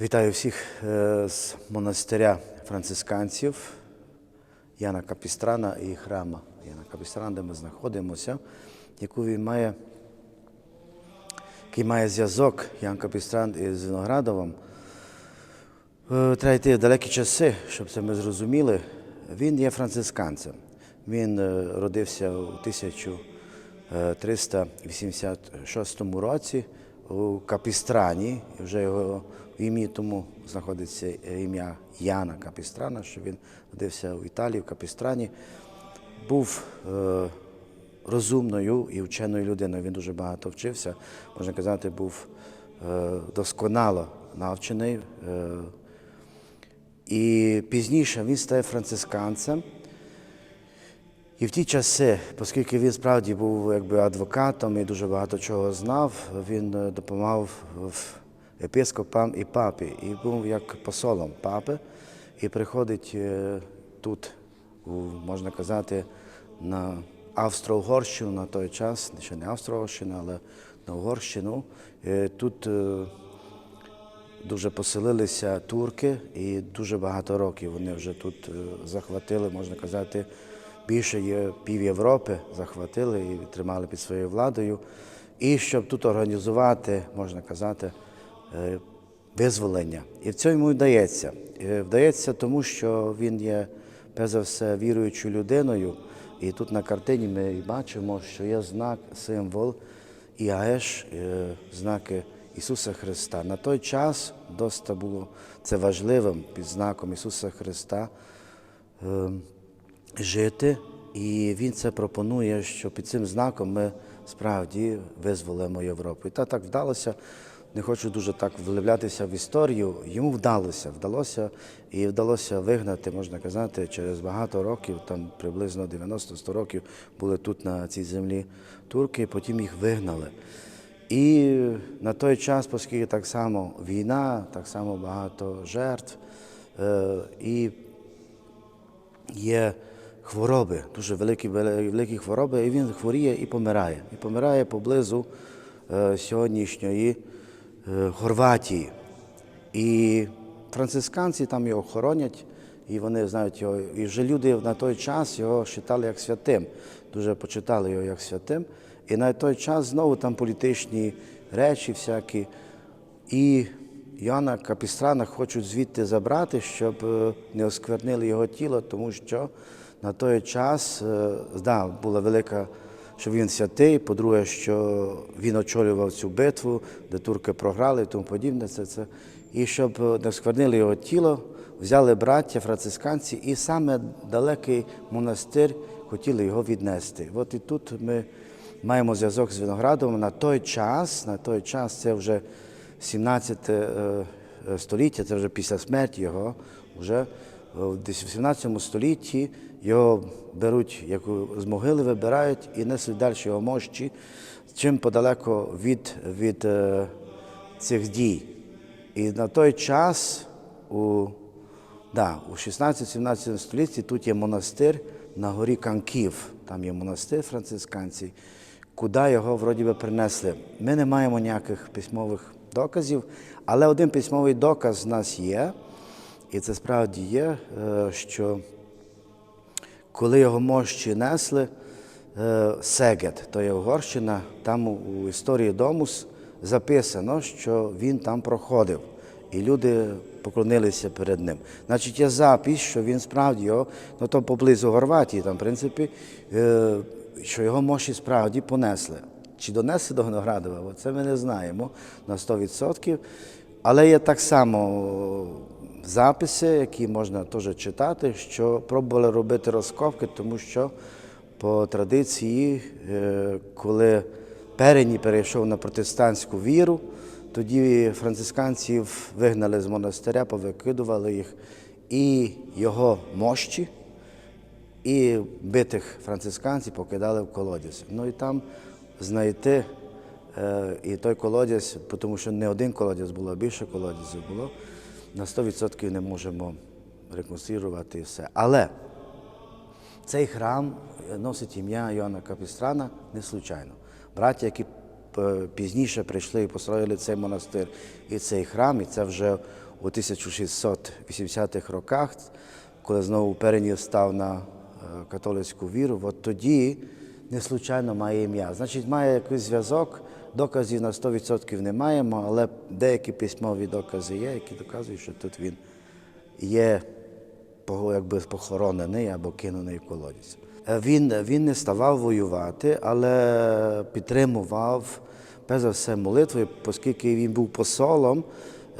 Вітаю всіх е, з монастиря францисканців Яна Капістрана і храма Яна Капістрана, де ми знаходимося, яку він має, який має зв'язок Ян Капістран із Виноградовим. Е, Треба йти в далекі часи, щоб це ми зрозуміли. Він є францисканцем. Він е, родився у 1386 році у Капістрані. Вже його в ім'ї тому знаходиться ім'я Яна Капістрана, що він родився в Італії, в Капістрані. Був е, розумною і вченою людиною. Він дуже багато вчився. Можна казати, був е, досконало навчений. Е, і пізніше він стає францисканцем. І в ті часи, оскільки він справді був якби адвокатом і дуже багато чого знав, він е, допомагав в епископам і папі, і був як посолом папи, і приходить е, тут, можна казати, на Австро-Угорщину на той час, ще не Австро-Угорщина, але на Угорщину. Е, Тут дуже поселилися турки, і дуже багато років вони вже тут захватили, можна казати, більше пів Європи захватили і тримали під своєю владою. І щоб тут організувати, можна казати, е, визволення. І в цьому йому вдається. Е, Вдається тому, що він є, перш за все, віруючою людиною. І тут на картині ми бачимо, що є знак, символ ІАЕШ, е, знаки Ісуса Христа. На той час досить було це важливим під знаком Ісуса Христа е, жити. І Він це пропонує, що під цим знаком ми справді визволимо Європу. І та так вдалося. Не хочу дуже так вливлятися в історію. Йому вдалося, вдалося і вдалося вигнати, можна казати, через багато років, там приблизно 90-100 років були тут на цій землі турки, потім їх вигнали. І на той час, оскільки так само війна, так само багато жертв, е, і є хвороби, дуже великі, великі хвороби, і він хворіє і помирає. І помирає поблизу е, сьогоднішньої е, Хорватії. І францисканці там його хоронять, і вони знають його. І вже люди на той час його вважали як святим, дуже почитали його як святим. І на той час знову там політичні речі всякі. І Йоанна Капістрана хочуть звідти забрати, щоб е, не осквернили його тіло, тому що на той час е, да, була велика, що він святий, по-друге, що він очолював цю битву, де турки програли і тому подібне. Це, це. І щоб е, не осквернили його тіло, взяли браття францисканці, і саме далекий монастир хотіли його віднести. От і тут ми маємо зв'язок з Виноградовим. На той час, на той час це вже 17 е, е, століття, це вже після смерті його, вже в 18 столітті його беруть, як з могили вибирають і несуть далі його мощі, чим подалеко від, від е, цих дій. І на той час у, да, у 16-17 столітті тут є монастир на горі Канків, там є монастир францисканців, куди його вроді би принесли. Ми не маємо ніяких письмових доказів, але один письмовий доказ в нас є, і це справді є, е, що коли його мощі несли, е, Сегет, то є Угорщина, там у історії Домус записано, що він там проходив, і люди поклонилися перед ним. Значить, є запис, що він справді його, ну то поблизу Хорватії, там, в принципі, е, що його мощі справді понесли. Чи донесли до Виноградова, це ми не знаємо на 100%. Але є так само записи, які можна теж читати, що пробували робити розкопки, тому що по традиції, е, коли Перені перейшов на протестантську віру, тоді францисканців вигнали з монастиря, повикидували їх і його мощі, і битих францисканців покидали в колодязь. Ну і там знайти і той колодязь, тому що не один колодязь було, а більше колодязів було, на 100% не можемо реконструювати все. Але цей храм носить ім'я Йоанна Капістрана не случайно. Браття, які е, пізніше прийшли і построїли цей монастир і цей храм, і це вже у 1680-х роках, коли знову переніс став на е, католицьку віру, от тоді не случайно має ім'я. Значить, має якийсь зв'язок, доказів на 100% не маємо, але деякі письмові докази є, які доказують, що тут він є якби похоронений або кинуний в колодязь. Е, Він, він не ставав воювати, але підтримував перш за все молитвою, оскільки він був посолом,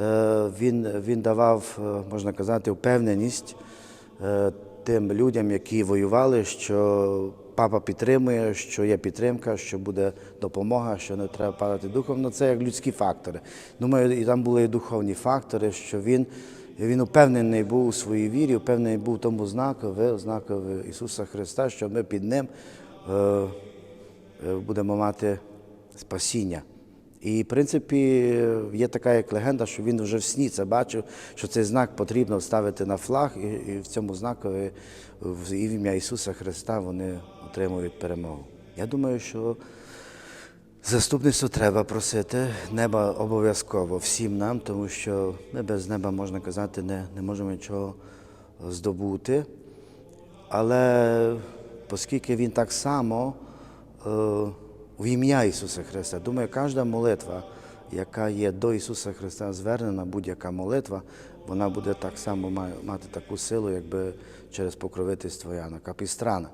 е, він, він давав, е, можна казати, впевненість тим людям, які воювали, що папа підтримує, що є підтримка, що буде допомога, що не треба падати духом. Ну, це як людські фактори. Думаю, і там були і духовні фактори, що він, він упевнений був у своїй вірі, упевнений був в тому знакові, знакові Ісуса Христа, що ми під ним е, е, будемо мати спасіння. І, в принципі, є така як легенда, що він вже в сні це бачив, що цей знак потрібно вставити на флаг, і, в цьому знакові в ім'я Ісуса Христа вони отримують перемогу. Я думаю, що заступництво треба просити, неба обов'язково всім нам, тому що ми без неба, можна казати, не, не можемо нічого здобути. Але оскільки він так само е, в ім'я Ісуса Христа, думаю, кожна молитва, яка є до Ісуса Христа звернена, будь-яка молитва, вона буде так само мати таку силу, якби через покровительство Яна Капістрана.